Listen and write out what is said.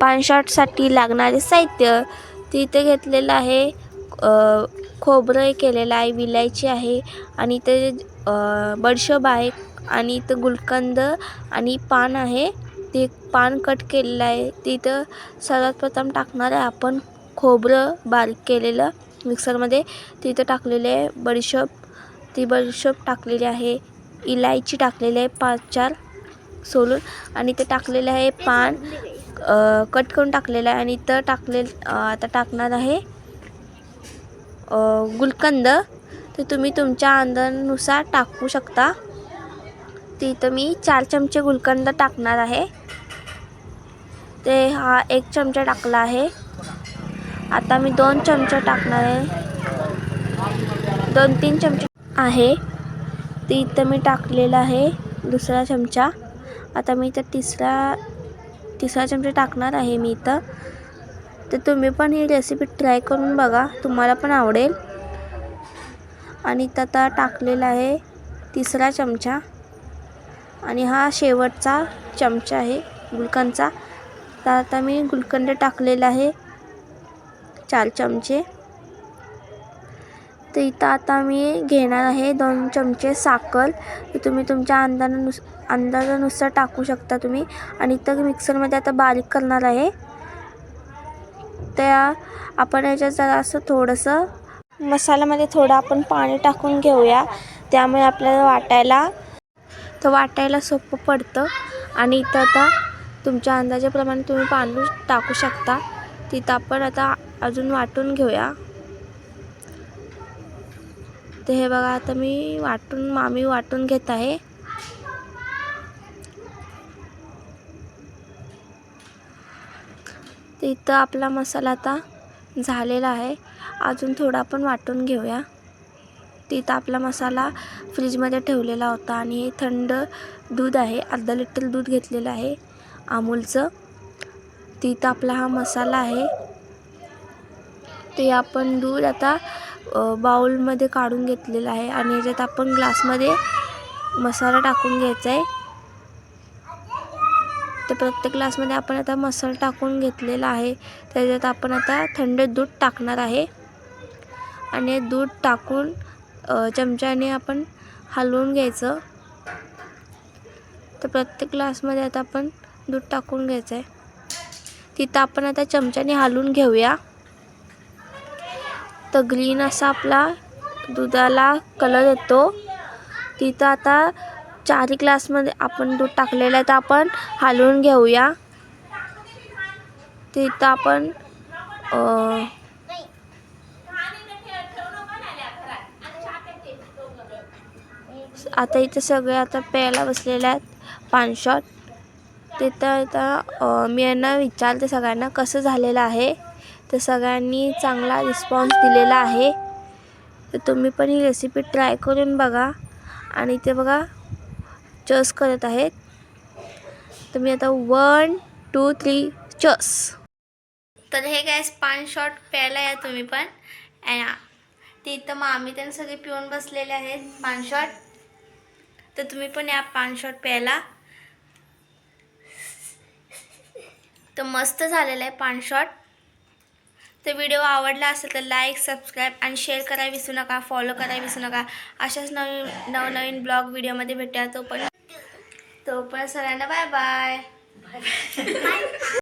पानशॉटसाठी लागणारे साहित्य तिथे घेतलेलं आहे. खोबरं केलेलं आहे विलायची आहे आणि इथे अ, आहे आणि इथं गुलकंद आणि पान आहे. ते पान कट केलेलं आहे. तिथं सर्वात प्रथम टाकणार आहे आपण खोबरं बारीक केलेलं मिक्सरमध्ये. तिथं टाकलेले आहे बडीशोप ती बडीशोप टाकलेली आहे. इलायची टाकलेली आहे पाच चार सोलून आणि ते टाकलेलं आहे पान. कट करून टाकलेलं आहे आणि इथं टाकले आता टाकणार आहे गुलकंद. ते तुम्ही तुमच्या अंदाजानुसार टाकू शकता. ते इथं मी चार चमचे गुलकंद टाकणार आहे. ते हा एक चमचा टाकला आहे. आता मी दोन चमचे टाकणार आहे. दोन तीन चमचे आहे. ते इथं मी टाकलेलं आहे दुसरा चमचा. आता मी इथं तिसरा तिसरा चमचा टाकणार आहे मी इथं. तर तुम्ही पण ही रेसिपी ट्राय करून बघा. तुम्हाला पण आवडेल. आणि इथं आता टाकलेला आहे तिसरा चमचा. आणि हा शेवटचा चमचा आहे गुलकंदचा तर आता मी गुलकंद टाकलेला आहे. चार चमचे. तर इथं आता मी घेणार आहे दोन चमचे साखर. तुम्ही तुमच्या अंदाजानुस अंदाजानुसार टाकू शकता तुम्ही. आणि इथं मिक्सरमध्ये आता बारीक करणार आहे. त्या आपण याच्यात जरा असं थोडंसं मसाल्यामध्ये थोडं आपण पाणी टाकून घेऊया. त्यामुळे आपल्याला वाटायला तर वाटायला सोपं पडतं. आणि इथं आता तुमच्या अंदाजाप्रमाणे तुम्ही पाणी टाकू शकता. तिथं आपण आता अजून वाटून घेऊया. तर हे बघा आता मी वाटून मामी वाटून घेत आहे. इथं आपला मसाला आता झालेला आहे. अजून थोडा आपण वाटून घेऊया. तिथं आपला मसाला फ्रीजमध्ये ठेवलेला होता आणि हे थंड दूध आहे. अर्धा लिटर दूध घेतलेलं आहे अमूलचं. तिथं आपला हा मसाला आहे. ते आपण दूध आता बाऊलमध्ये बाउलमध्ये काढून घेतलेलं आहे आणि याच्यात आपण ग्लासमध्ये मसाला टाकून घ्यायचा आहे. तर प्रत्येक ग्लासमध्ये आपण आता मसाला टाकून घेतलेला आहे. त्याच्यात आपण आता थंड दूध टाकणार आहे. आणि दूध टाकून चमच्याने आपण हलवून घ्यायचं. तर प्रत्येक ग्लासमध्ये आता आपण दूध टाकून घ्यायचं आहे. तिथं आपण आता चमच्याने हलवून घेऊया. तर ग्रीन असा आपला दुधाला कलर येतो. तिथं आता चारी ग्लासमध्ये आपण दूध टाकलेलं आहे तर आपण हलवून घेऊया. तिथं आपण आता इथं सगळे आता प्यायला बसलेले आहेत पानशॉट तिथं आता मी यांना विचारते सगळ्यांना कसं झालेलं आहे. तर सगळ्यांनी चांगला रिस्पॉन्स दिलेला आहे. तर तुम्ही पण ही रेसिपी ट्राय करून बघा. आणि ते बघा चस करत आहेत. तर मी आता वन टू थ्री चस तर हे गॅस पान शॉट प्यायला या तुम्ही पण. ते इथं मग आम्ही त्यांनी सगळे पिऊन बसलेले आहेत पान शॉट तर तुम्ही पण या पान शॉट प्यायला. तर मस्त झालेलं आहे पान शॉट तर व्हिडिओ आवडला असेल तर लाईक सबस्क्राईब आणि शेअर करायला विसरू नका फॉलो करायला विसरू नका. अशाच नवीन नवनवीन ब्लॉग व्हिडिओमध्ये भेटूया तोपर्यंत तोपर्यंत सगळ्यांना बाय बाय